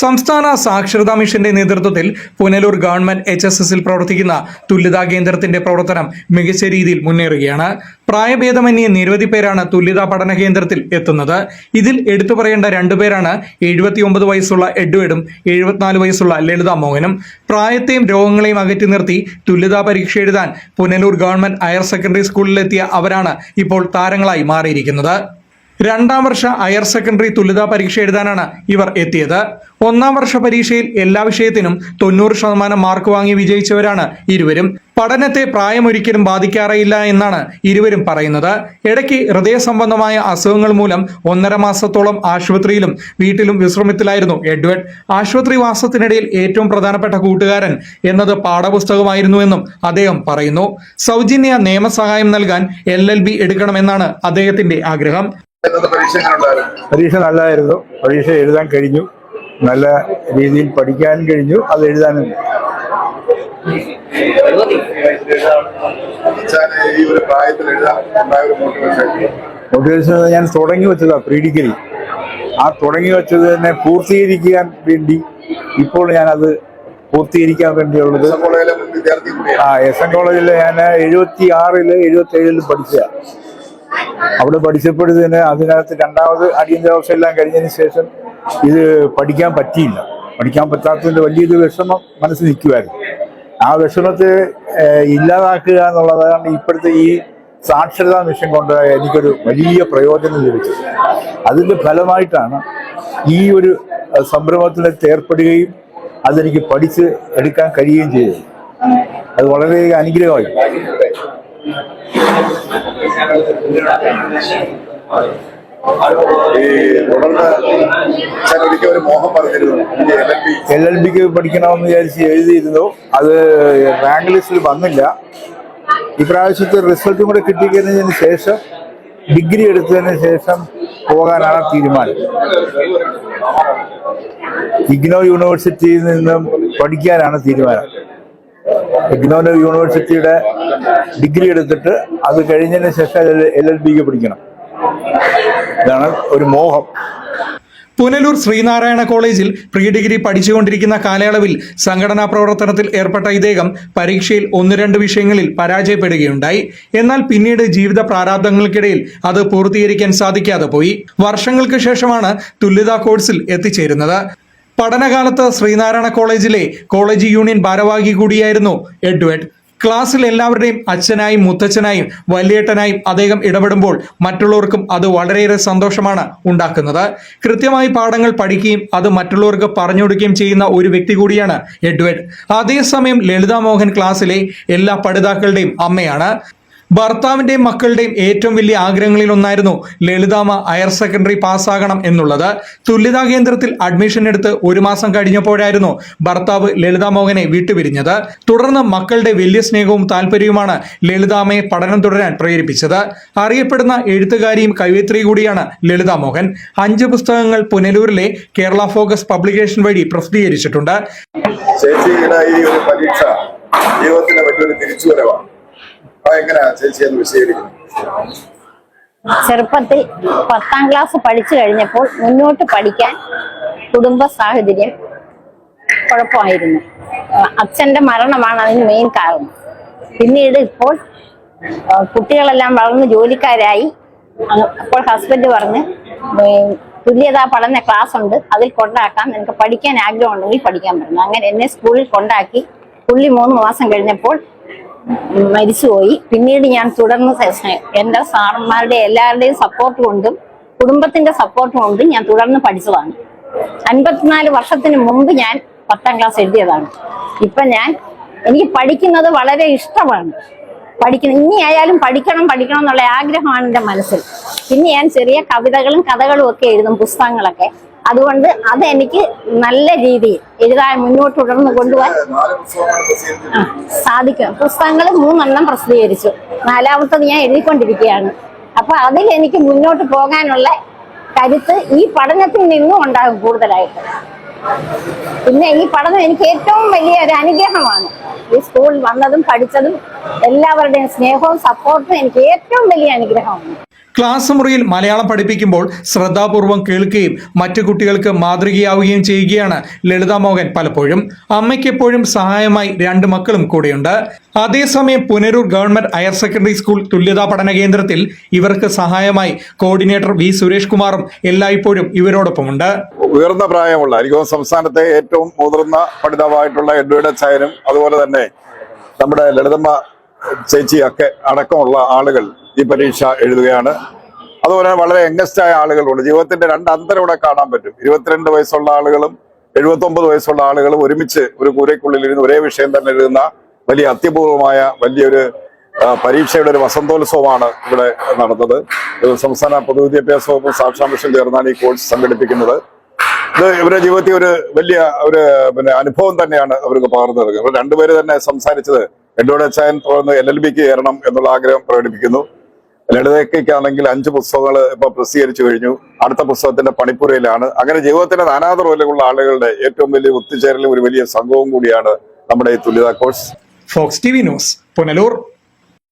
സംസ്ഥാന സാക്ഷരതാ മിഷന്റെ നേതൃത്വത്തിൽ പുനലൂർ ഗവൺമെന്റ് എച്ച് എസ് എസിൽ പ്രവർത്തിക്കുന്ന തുല്യതാ കേന്ദ്രത്തിന്റെ പ്രവർത്തനം മികച്ച രീതിയിൽ മുന്നേറുകയാണ്. പ്രായഭേദമന്യേ നിരവധി പേരാണ് തുല്യതാ പഠന കേന്ദ്രത്തിൽ എത്തുന്നത്. ഇതിൽ എടുത്തു പറയേണ്ട രണ്ടുപേരാണ് എഴുപത്തിയൊമ്പത് വയസ്സുള്ള എഡ്വേഡും എഴുപത്തിനാല് വയസ്സുള്ള ലളിത മോഹനും. പ്രായത്തെയും രോഗങ്ങളെയും അകറ്റി നിർത്തി തുല്യതാ പരീക്ഷ എഴുതാൻ പുനലൂർ ഗവൺമെന്റ് ഹയർ സെക്കൻഡറി സ്കൂളിലെത്തിയ അവരാണ് ഇപ്പോൾ താരങ്ങളായി മാറിയിരിക്കുന്നത്. രണ്ടാം വർഷ ഹയർ സെക്കൻഡറി തുല്യതാ പരീക്ഷ എഴുതാനാണ് ഇവർ എത്തിയത്. ഒന്നാം വർഷ പരീക്ഷയിൽ എല്ലാ വിഷയത്തിനും തൊണ്ണൂറ് ശതമാനം മാർക്ക് വാങ്ങി വിജയിച്ചവരാണ് ഇരുവരും. പഠനത്തെ പ്രായമൊരിക്കലും ബാധിക്കാറേയില്ല എന്നാണ് ഇരുവരും പറയുന്നത്. ഇടയ്ക്ക് ഹൃദയ സംബന്ധമായ അസുഖങ്ങൾ മൂലം ഒന്നര മാസത്തോളം ആശുപത്രിയിലും വീട്ടിലും വിശ്രമത്തിലായിരുന്നു എഡ്വേർഡ്. ആശുപത്രി വാസത്തിനിടയിൽ ഏറ്റവും പ്രധാനപ്പെട്ട കൂട്ടുകാരൻ എന്നത് പാഠപുസ്തകമായിരുന്നുവെന്നും അദ്ദേഹം പറയുന്നു. സൗജന്യ നിയമസഹായം നൽകാൻ എൽ എൽ ബി എടുക്കണമെന്നാണ് അദ്ദേഹത്തിന്റെ ആഗ്രഹം. പരീക്ഷ നല്ലതായിരുന്നു പരീക്ഷ എഴുതാൻ കഴിഞ്ഞു. നല്ല രീതിയിൽ പഠിക്കാൻ കഴിഞ്ഞു. അത് എഴുതാനും. മോട്ടിവേഷൻ ഞാൻ തുടങ്ങി വെച്ചതാ പ്രീ ഡിഗ്രി ആ തുടങ്ങി വെച്ചത് തന്നെ പൂർത്തീകരിക്കാൻ വേണ്ടി ഇപ്പോൾ ഞാനത് പൂർത്തീകരിക്കാൻ വേണ്ടിയുള്ളത്. ആ എസ് എൻ കോളേജിൽ ഞാൻ എഴുപത്തി ആറിൽ എഴുപത്തി ഏഴിൽ പഠിച്ച അവിടെ പഠിച്ചപ്പോഴത്തേന് അതിനകത്ത് രണ്ടാമത് അടിയന്തരാവസ്ഥ എല്ലാം കഴിഞ്ഞതിന് ശേഷം ഇത് പഠിക്കാൻ പറ്റിയില്ല. പഠിക്കാൻ പറ്റാത്തതിന്റെ വലിയൊരു വിഷമം മനസ്സിൽ നിൽക്കുമായിരുന്നു ആ വിഷമത്തെ ഇല്ലാതാക്കുക എന്നുള്ളതാണ് ഇപ്പോഴത്തെ ഈ സാക്ഷരതാ മിഷൻ കൊണ്ട് എനിക്കൊരു വലിയ പ്രയോജനം ലഭിച്ചത്. അതിന്റെ ഫലമായിട്ടാണ് ഈ ഒരു സംരംഭത്തിൽ ഏർപ്പെടുകയും അതെനിക്ക് പഠിച്ച് എടുക്കാൻ കഴിയുകയും ചെയ്തത്. അത് വളരെയധികം അനുഗ്രഹമായി. ഒരു മോഹം പറഞ്ഞിരുന്നു എൽ എൽ ബിക്ക് പഠിക്കണമെന്ന് വിചാരിച്ച് എഴുതിയിരുന്നു. അത് റാങ്ക് ലിസ്റ്റിൽ വന്നില്ല. ഇപ്രാവശ്യത്തെ റിസൾട്ടും കൂടെ കിട്ടിക്കഴിഞ്ഞതിന് ശേഷം ഡിഗ്രി എടുത്തതിന് ശേഷം പോകാനാണ് തീരുമാനം. ഇഗ്നോ യൂണിവേഴ്സിറ്റിയിൽ നിന്നും പഠിക്കാനാണ് തീരുമാനം. ഇഗ്നോ യൂണിവേഴ്സിറ്റിയുടെ ഡിഗ്രി എടുത്തിട്ട് അത് കഴിഞ്ഞതിന് ശേഷം എൽ എൽ ബിക്ക് പഠിക്കണം. ഇതാണ് ഒരു മോഹം. പുനലൂർ ശ്രീനാരായണ കോളേജിൽ പ്രീ ഡിഗ്രി പഠിച്ചുകൊണ്ടിരിക്കുന്ന കാലയളവിൽ സംഘടനാ പ്രവർത്തനത്തിൽ ഏർപ്പെട്ട ഇദ്ദേഹം പരീക്ഷയിൽ ഒന്ന് രണ്ട് വിഷയങ്ങളിൽ പരാജയപ്പെടുകയുണ്ടായി. എന്നാൽ പിന്നീട് ജീവിത പ്രാരാബ്ദങ്ങൾക്കിടയിൽ അത് പൂർത്തീകരിക്കാൻ സാധിക്കാതെ പോയി. വർഷങ്ങൾക്ക് ശേഷമാണ് തുല്യതാ കോഴ്സിൽ എത്തിച്ചേരുന്നത്. പഠനകാലത്ത് ശ്രീനാരായണ കോളേജിലെ കോളേജ് യൂണിയൻ ഭാരവാഹി കൂടിയായിരുന്നു എഡ്വേർഡ്. ക്ലാസ്സിൽ എല്ലാവരുടെയും അച്ഛനായും മുത്തച്ഛനായും വലിയേട്ടനായും അദ്ദേഹം ഇടപെടുമ്പോൾ മറ്റുള്ളവർക്കും അത് വളരെയേറെ സന്തോഷമാണ് ഉണ്ടാക്കുന്നത്. കൃത്യമായി പാഠങ്ങൾ പഠിക്കുകയും അത് മറ്റുള്ളവർക്ക് പറഞ്ഞു കൊടുക്കുകയും ചെയ്യുന്ന ഒരു വ്യക്തി കൂടിയാണ് എഡ്വേർഡ്. അതേസമയം ലളിതാ മോഹൻ ക്ലാസ്സിലെ എല്ലാ പഠിതാക്കളുടെയും അമ്മയാണ്. ഭർത്താവിന്റെയും മക്കളുടെയും ഏറ്റവും വലിയ ആഗ്രഹങ്ങളിൽ ഒന്നായിരുന്നു ലളിതാമ ഹയർ സെക്കൻഡറി പാസ്സാകണം എന്നുള്ളത്. തുല്യതാ കേന്ദ്രത്തിൽ അഡ്മിഷൻ എടുത്ത് ഒരു മാസം കഴിഞ്ഞപ്പോഴായിരുന്നു ഭർത്താവ് ലളിതാ മോഹനെ വിട്ടുപിരിഞ്ഞത്. തുടർന്ന് മക്കളുടെ വലിയ സ്നേഹവും താല്പര്യവുമാണ് ലളിതാമയെ പഠനം തുടരാൻ പ്രേരിപ്പിച്ചത്. അറിയപ്പെടുന്ന എഴുത്തുകാരിയും കവയിത്രി കൂടിയാണ് ലളിതാ മോഹൻ. അഞ്ച് പുസ്തകങ്ങൾ പുനലൂരിലെ കേരള ഫോക്കസ് പബ്ലിക്കേഷൻ വഴി പ്രസിദ്ധീകരിച്ചിട്ടുണ്ട്. ഒരു പരീക്ഷ ജീവിതത്തിന്റെ വലിയൊരു തിരിച്ചുവരവാണ്. അതെങ്ങനെയാ ചേച്ചി വിശദീകരിക്കുന്നത് ചെറുപ്പത്തിൽ പത്താം ക്ലാസ് പഠിച്ചു കഴിഞ്ഞപ്പോൾ മുന്നോട്ട് പഠിക്കാൻ കുടുംബ സാഹചര്യം കുഴപ്പമായിരുന്നു. അച്ഛന്റെ മരണമാണ് അതിന് മെയിൻ കാരണം. പിന്നീട് ഇപ്പോൾ കുട്ടികളെല്ലാം വളർന്ന് ജോലിക്കാരായി. അപ്പോൾ ഹസ്ബൻഡ് പറഞ്ഞ് തുല്യതാ പഠന ക്ലാസ് ഉണ്ട്. അതിൽ കൊണ്ടാക്കാം നിനക്ക് പഠിക്കാൻ ആഗ്രഹം ഉണ്ടെങ്കിൽ പഠിക്കാൻ പറഞ്ഞു. അങ്ങനെ എന്നെ സ്കൂളിൽ കൊണ്ടാക്കി. പുള്ളി മൂന്ന് മാസം കഴിഞ്ഞപ്പോൾ മരിച്ചുപോയി. പിന്നീട് ഞാൻ തുടർന്ന് സ- എന്റെ സാറന്മാരുടെ എല്ലാവരുടെയും സപ്പോർട്ട് കൊണ്ടും കുടുംബത്തിന്റെ സപ്പോർട്ട് കൊണ്ടും ഞാൻ തുടർന്ന് പഠിച്ചതാണ്. അൻപത്തിനാല് വർഷത്തിന് മുമ്പ് ഞാൻ പത്താം ക്ലാസ് എഴുതിയതാണ്. ഇപ്പൊ ഞാൻ എനിക്ക് പഠിക്കുന്നത് വളരെ ഇഷ്ടമാണ്. പഠിക്കണം ഇനി ആയാലും പഠിക്കണം പഠിക്കണം എന്നുള്ള ആഗ്രഹമാണ് എന്റെ മനസ്സിൽ. പിന്നെ ഞാൻ ചെറിയ കവിതകളും കഥകളും ഒക്കെ എഴുതും പുസ്തകങ്ങളൊക്കെ. അതുകൊണ്ട് അതെനിക്ക് നല്ല രീതിയിൽ എഴുതാൻ മുന്നോട്ട് തുടർന്ന് കൊണ്ടുപോകാൻ സാധിക്കും. പുസ്തകങ്ങൾ മൂന്നെണ്ണം പ്രസിദ്ധീകരിച്ചു. നാലാമത്തത് ഞാൻ എഴുതിക്കൊണ്ടിരിക്കുകയാണ്. അപ്പൊ അതിൽ എനിക്ക് മുന്നോട്ട് പോകാനുള്ള കരുത്ത് ഈ പഠനത്തിൽ നിന്നും ഉണ്ടാകും കൂടുതലായിട്ട്. പിന്നെ ഈ പഠനം എനിക്ക് ഏറ്റവും വലിയ ഒരു അനുഗ്രഹമാണ്. ഈ സ്കൂളിൽ വന്നതും പഠിച്ചതും എല്ലാവരുടെയും സ്നേഹവും സപ്പോർട്ടും എനിക്ക് ഏറ്റവും വലിയ അനുഗ്രഹമാണ്. ക്ലാസ് മുറിയിൽ മലയാളം പഠിപ്പിക്കുമ്പോൾ ശ്രദ്ധാപൂർവം കേൾക്കുകയും മറ്റു കുട്ടികൾക്ക് മാതൃകയാവുകയും ചെയ്യുകയാണ് ലളിത മോഹൻ പലപ്പോഴും. അമ്മയ്ക്കെപ്പോഴും സഹായമായി രണ്ട് മക്കളും കൂടെയുണ്ട്. അതേസമയം Punalur government higher secondary school തുല്യതാ പഠന കേന്ദ്രത്തിൽ ഇവർക്ക് സഹായമായി കോർഡിനേറ്റർ വി സുരേഷ് കുമാറും എല്ലായ്പ്പോഴും ഇവരോടൊപ്പമുണ്ട്. ഉയർന്ന പ്രായമുള്ള സംസ്ഥാനത്തെ ഏറ്റവും മുതിർന്ന പഠിതാവായിട്ടുള്ള എഡ്വേർഡ് ചായനും അതുപോലെ തന്നെ നമ്മുടെ ലളിതമ്മ ചേച്ചിയൊക്കെ അടക്കമുള്ള ആളുകൾ ഈ പരീക്ഷ എഴുതുകയാണ്. അതുപോലെ വളരെ യംഗസ്റ്റ് ആയ ആളുകളുണ്ട്. ജീവിതത്തിന്റെ രണ്ട് അന്തരം ഇവിടെ കാണാൻ പറ്റും. ഇരുപത്തിരണ്ട് വയസ്സുള്ള ആളുകളും എഴുപത്തി ഒമ്പത് വയസ്സുള്ള ആളുകളും ഒരുമിച്ച് ഒരു കൂരയ്ക്കുള്ളിൽ ഇരുന്ന് ഒരേ വിഷയം തന്നെ എഴുതുന്ന വലിയ അത്യപൂർവമായ വലിയൊരു പരീക്ഷയുടെ ഒരു വസന്തോത്സവമാണ് ഇവിടെ നടന്നത്. സംസ്ഥാന പൊതുവിദ്യാഭ്യാസ വകുപ്പ് സാക്ഷാ മിഷൻ ചേർന്നാണ് ഈ കോഴ്സ് സംഘടിപ്പിക്കുന്നത്. ഇത് ഇവരുടെ ജീവിതത്തിൽ ഒരു വലിയ ഒരു പിന്നെ അനുഭവം തന്നെയാണ് അവർക്ക് പകർന്നു നൽകുന്നത്. രണ്ടുപേര് തന്നെ സംസാരിച്ചത് എഡ്വേർഡ് അച്ചായൻ തുടർന്ന് എൽ എൽ ബിക്ക് കയറണം എന്നുള്ള ആഗ്രഹം പ്രകടിപ്പിക്കുന്നു. ലളിതയ്ക്കാണെങ്കിൽ അഞ്ച് പുസ്തകങ്ങൾ ഇപ്പൊ പ്രസിദ്ധീകരിച്ചു കഴിഞ്ഞു. അടുത്ത പുസ്തകത്തിന്റെ പണിപ്പുരയിലാണ്. അങ്ങനെ ജീവിതത്തിന്റെ നാനാതുറയിലുള്ള ആളുകളുടെ ഏറ്റവും വലിയ ഒത്തുചേരലും ഒരു വലിയ സംഘവും കൂടിയാണ് നമ്മുടെ ഈ തുല്യതാ course. Fox T V news Punalur